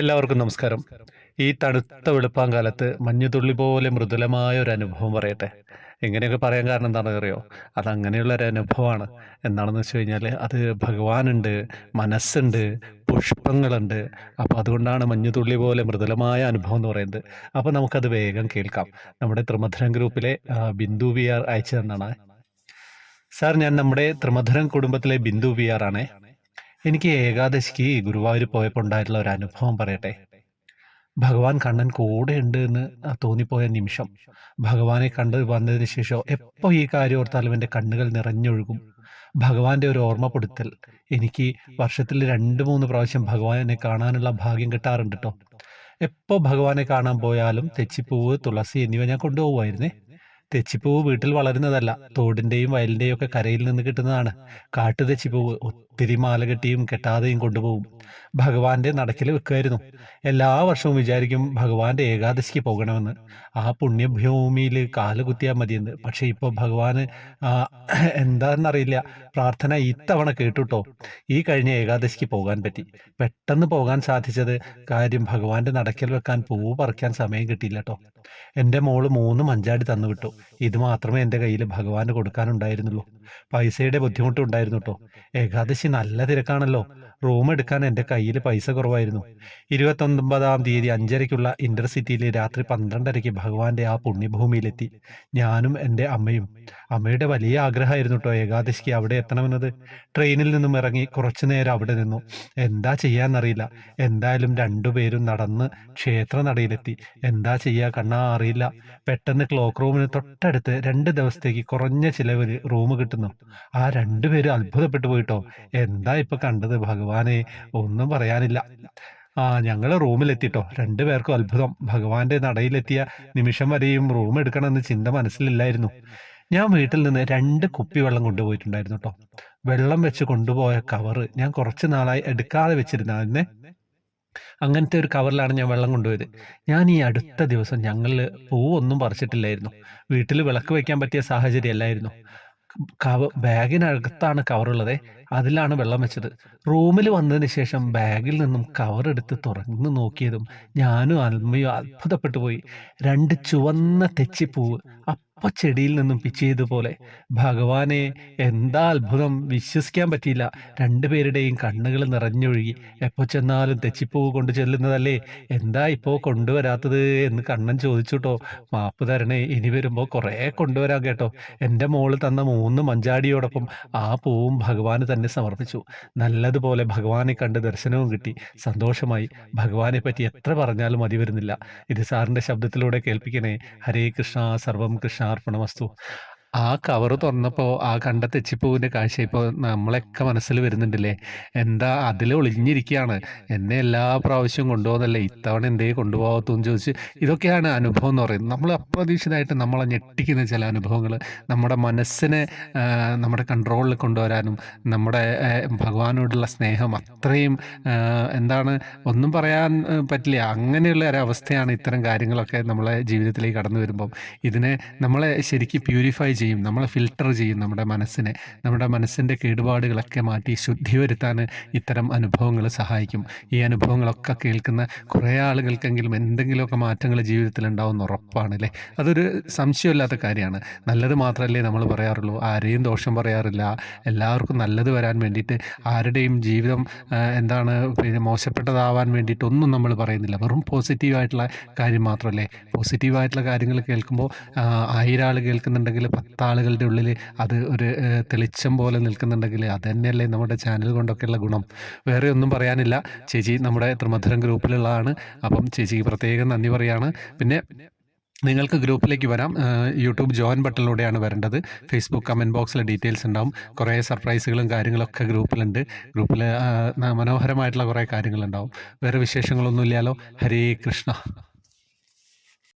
എല്ലാവർക്കും നമസ്കാരം. ഈ തണുത്ത വെളുപ്പാങ്കാലത്ത് മഞ്ഞുതുള്ളി പോലെ മൃദുലമായ ഒരു അനുഭവം പറയട്ടെ. എങ്ങനെയൊക്കെ പറയാൻ കാരണം എന്താണെന്ന് അറിയോ അത് അങ്ങനെയുള്ള ഒരു അനുഭവമാണ്. എന്താണെന്ന് വെച്ച് കഴിഞ്ഞാൽ അത് ഭഗവാനുണ്ട് മനസ്സുണ്ട് പുഷ്പങ്ങളുണ്ട്. അപ്പോൾ അതുകൊണ്ടാണ് മഞ്ഞുതുള്ളി പോലെ മൃദുലമായ അനുഭവം എന്ന് പറയുന്നത്. അപ്പോൾ നമുക്കത് വേഗം കേൾക്കാം. നമ്മുടെ ത്രിമധുരം ഗ്രൂപ്പിലെ ബിന്ദു വി ആർ അയച്ചു തന്നാണ് സാർ ഞാൻ നമ്മുടെ ത്രിമധുരം കുടുംബത്തിലെ ബിന്ദു വി ആർ ആണേ. എനിക്ക് ഏകാദശിക്ക് ഗുരുവായൂർ പോയപ്പോൾ ഉണ്ടായിട്ടുള്ള ഒരു അനുഭവം പറയട്ടെ. ഭഗവാൻ കണ്ണൻ കൂടെ ഉണ്ട് എന്ന് തോന്നിപ്പോയ നിമിഷം ഭഗവാനെ കണ്ട് വന്നതിന് ശേഷം എപ്പോൾ ഈ കാര്യം ഓർത്താലും എന്റെ കണ്ണുകൾ നിറഞ്ഞൊഴുകും. ഭഗവാന്റെ ഒരു ഓർമ്മപ്പെടുത്തൽ എനിക്ക് വർഷത്തിൽ രണ്ട് മൂന്ന് പ്രാവശ്യം ഭഗവാനെ കാണാനുള്ള ഭാഗ്യം കിട്ടാറുണ്ട് കേട്ടോ എപ്പോൾ ഭഗവാനെ കാണാൻ പോയാലും തെച്ചിപ്പൂവ് തുളസി എന്നിവ ഞാൻ കൊണ്ടുപോകുമായിരുന്നേ തെച്ചിപ്പൂവ് വീട്ടിൽ വളരുന്നതല്ല. തോടിന്റെയും വയലിന്റെയും ഒക്കെ കരയിൽ നിന്ന് കിട്ടുന്നതാണ്. കാട്ടു തെച്ചിപ്പൂവ് ഒത്തിരി മാല കെട്ടിയും കെട്ടാതെയും കൊണ്ടുപോകും. ഭഗവാന്റെ നടക്കിൽ വെക്കുമായിരുന്നു. എല്ലാ വർഷവും വിചാരിക്കും ഭഗവാന്റെ ഏകാദശിക്ക് പോകണമെന്ന്. ആ പുണ്യഭൂമിയിൽ കാൽ കുത്തിയാൽ മതിയെന്ന്. പക്ഷെ ഇപ്പോൾ ഭഗവാന് എന്താണെന്നറിയില്ല. പ്രാർത്ഥന ഇത്തവണ കേട്ടുട്ടോ. ഈ കഴിഞ്ഞ ഏകാദശിക്ക് പോകാൻ പറ്റി. പെട്ടെന്ന് പോകാൻ സാധിച്ചത് കാര്യം ഭഗവാന്റെ നടക്കൽ വെക്കാൻ പൂവ് പറിക്കാൻ സമയം കിട്ടിയില്ല കേട്ടോ എന്റെ മോൾ മൂന്ന് മഞ്ചാടി തന്നു വിട്ടു ഇത് മാത്രമേ എന്റെ കയ്യിൽ ഭഗവാന് കൊടുക്കാനുണ്ടായിരുന്നുള്ളൂ. പൈസയുടെ ബുദ്ധിമുട്ടുണ്ടായിരുന്നു കേട്ടോ ഏകാദശി നല്ല തിരക്കാണല്ലോ. റൂം എടുക്കാൻ എന്റെ കയ്യിൽ പൈസ കുറവായിരുന്നു. ഇരുപത്തൊൻപതാം തീയതി അഞ്ചരയ്ക്കുള്ള ഇന്റർസിറ്റിയിൽ രാത്രി പന്ത്രണ്ടരയ്ക്ക് ഭഗവാന്റെ ആ പുണ്യഭൂമിയിലെത്തി. ഞാനും എന്റെ അമ്മയും. അമ്മയുടെ വലിയ ആഗ്രഹമായിരുന്നു കേട്ടോ ഏകാദശിക്ക് അവിടെ എത്തണമെന്നത്. ട്രെയിനിൽ നിന്നും ഇറങ്ങി കുറച്ചു നേരം അവിടെ നിന്നു. എന്താ ചെയ്യാന്നറിയില്ല. എന്തായാലും രണ്ടുപേരും നടന്ന് ക്ഷേത്ര നടയിലെത്തി. എന്താ ചെയ്യാ കണ്ണാ അറിയില്ല. പെട്ടെന്ന് ക്ലോക്ക് റൂമിന് തൊട്ടടുത്ത് രണ്ട് ദിവസത്തേക്ക് കുറഞ്ഞ ചിലവിൽ റൂം കിട്ടുന്നു. ആ രണ്ടുപേരും അത്ഭുതപ്പെട്ടു പോയിട്ടോ? എന്താ ഇപ്പൊ കണ്ടത് ഭഗവാനെ? ഒന്നും പറയാനില്ല. ആ ഞങ്ങൾ റൂമിലെത്തിട്ടോ. രണ്ടുപേർക്കും അത്ഭുതം. ഭഗവാന്റെ നടയിലെത്തിയ നിമിഷം വരെയും റൂം എടുക്കണമെന്ന് ചിന്ത മനസ്സിലില്ലായിരുന്നു. ഞാൻ വീട്ടിൽ നിന്ന് രണ്ട് കുപ്പി വെള്ളം കൊണ്ടുപോയിട്ടുണ്ടായിരുന്നു കേട്ടോ. വെള്ളം വെച്ച് കൊണ്ടുപോയ കവറ് ഞാൻ കുറച്ച് നാളായി എടുക്കാതെ വെച്ചിരുന്നായിരുന്നേ അങ്ങനത്തെ ഒരു കവറിലാണ് ഞാൻ വെള്ളം കൊണ്ടുപോയത്. ഞാൻ ഈ അടുത്ത ദിവസം ഞങ്ങൾ പൂവൊന്നും പറിച്ചിട്ടില്ലായിരുന്നു. വീട്ടിൽ വിളക്ക് വെക്കാൻ പറ്റിയ സാഹചര്യം അല്ലായിരുന്നു കവ ബാഗിനകത്താണ് കവറുള്ളത്. അതിലാണ് വെള്ളം വെച്ചത്. റൂമിൽ വന്നതിന് ശേഷം ബാഗിൽ നിന്നും കവർ എടുത്ത് തുറന്നു നോക്കിയതും ഞാനും അൽമയും അത്ഭുതപ്പെട്ടു പോയി. രണ്ട് ചുവന്ന തെച്ചിപ്പൂവ്. അപ്പ ചെടിയിൽ നിന്നും പിച്ചിയതുപോലെ ഭഗവാനെ എന്താ അത്ഭുതം വിശ്വസിക്കാൻ പറ്റിയില്ല. രണ്ടുപേരുടെയും കണ്ണുകൾ നിറഞ്ഞൊഴുകി എപ്പോ ചെന്നാലും തെച്ചിപ്പൂവ് കൊണ്ടു ചെല്ലുന്നതല്ലേ? എന്താ ഇപ്പോ കൊണ്ടുവരാത്തത് എന്ന് കണ്ണൻ ചോദിച്ചുട്ടോ. മാപ്പ് തരണേ ഇനി വരുമ്പോൾ കുറേ കൊണ്ടുവരാൻ കേട്ടോ. എന്റെ മോൾ തന്ന മൂന്ന് മഞ്ചാടിയോടൊപ്പം ആ പൂവും ഭഗവാന് തന്നെ സമർപ്പിച്ചു. നല്ലതുപോലെ ഭഗവാനെ കണ്ട് ദർശനവും കിട്ടി. സന്തോഷമായി. ഭഗവാനെ പറ്റി എത്ര പറഞ്ഞാലും മതി വരുന്നില്ല. ഇത് സാറിന്റെ ശബ്ദത്തിലൂടെ കേൾപ്പിക്കണേ. ഹരേ കൃഷ്ണ സർവം अर्पणमस्तु ആ കവറ് തുറന്നപ്പോൾ ആ കണ്ട തെച്ചിപ്പൂവിന്റെ കാഴ്ച ഇപ്പോൾ നമ്മളെയൊക്കെ മനസ്സിൽ വരുന്നുണ്ടല്ലേ? എന്താ അതിൽ ഒളിഞ്ഞിരിക്കുകയാണ് എന്നെ എല്ലാ പ്രാവശ്യവും കൊണ്ടുപോകുന്നല്ലേ ഇത്തവണ എന്തേ കൊണ്ടുപോകത്തെന്ന് ചോദിച്ച് ഇതൊക്കെയാണ് അനുഭവം എന്ന് പറയുന്നത്. നമ്മൾ അപ്രതീക്ഷിതമായിട്ട് നമ്മളെ ഞെട്ടിക്കുന്ന ചില അനുഭവങ്ങൾ നമ്മുടെ മനസ്സിനെ നമ്മുടെ കൺട്രോളിൽ കൊണ്ടുവരാനും നമ്മുടെ ഭഗവാനോടുള്ള സ്നേഹം അത്രയും എന്താണ് ഒന്നും പറയാൻ പറ്റില്ല. അങ്ങനെയുള്ള ഒരവസ്ഥയാണ് ഇത്തരം കാര്യങ്ങളൊക്കെ നമ്മളെ ജീവിതത്തിലേക്ക് കടന്നു വരുമ്പം. ഇതിനെ നമ്മളെ ശരിക്കും പ്യൂരിഫൈ ചെയ്യും. നമ്മളെ ഫിൽട്ടർ ചെയ്യും നമ്മുടെ മനസ്സിനെ. നമ്മുടെ മനസ്സിന്റെ കേടുപാടുകളൊക്കെ മാറ്റി ശുദ്ധി വരുത്താൻ ഇത്തരം അനുഭവങ്ങൾ സഹായിക്കും. ഈ അനുഭവങ്ങളൊക്കെ കേൾക്കുന്ന കുറേ ആളുകൾക്കെങ്കിലും എന്തെങ്കിലുമൊക്കെ മാറ്റങ്ങൾ ജീവിതത്തിൽ ഉണ്ടാവുമെന്ന് ഉറപ്പാണ് അല്ലേ അതൊരു സംശയമില്ലാത്ത കാര്യമാണ്. നല്ലത് മാത്രമല്ലേ നമ്മൾ പറയാറുള്ളൂ. ആരെയും ദോഷം പറയാറില്ല. എല്ലാവർക്കും നല്ലത് വരാൻ വേണ്ടിയിട്ട് ആരുടെയും ജീവിതം എന്താണ് പിന്നെ മോശപ്പെട്ടതാവാൻ വേണ്ടിയിട്ടൊന്നും നമ്മൾ പറയുന്നില്ല. വെറും പോസിറ്റീവായിട്ടുള്ള കാര്യം മാത്രമല്ലേ? പോസിറ്റീവായിട്ടുള്ള കാര്യങ്ങൾ കേൾക്കുമ്പോൾ ആയിരം ആൾ കേൾക്കുന്നുണ്ടെങ്കിൽ പത്താളുകളുടെ ഉള്ളിൽ അത് ഒരു തെളിച്ചം പോലെ നിൽക്കുന്നുണ്ടെങ്കിൽ അത് തന്നെയല്ലേ നമ്മുടെ ചാനൽ കൊണ്ടൊക്കെയുള്ള ഗുണം. വേറെ ഒന്നും പറയാനില്ല. ചേച്ചി നമ്മുടെ ത്രിമധുരം ഗ്രൂപ്പിലുള്ളതാണ്. അപ്പം ചേച്ചിക്ക് പ്രത്യേകം നന്ദി പറയാണ്. പിന്നെ നിങ്ങൾക്ക് ഗ്രൂപ്പിലേക്ക് വരാം. യൂട്യൂബ് ജോയിൻ ബട്ടണിലൂടെയാണ് വരേണ്ടത്. ഫേസ്ബുക്ക് കമന്റ് ബോക്സിലെ ഡീറ്റെയിൽസ് ഉണ്ടാവും. കുറേ സർപ്രൈസുകളും കാര്യങ്ങളൊക്കെ ഗ്രൂപ്പിലുണ്ട്. ഗ്രൂപ്പിൽ മനോഹരമായിട്ടുള്ള കുറേ കാര്യങ്ങളുണ്ടാവും. വേറെ വിശേഷങ്ങളൊന്നും ഇല്ലല്ലോ ഹരേ കൃഷ്ണ.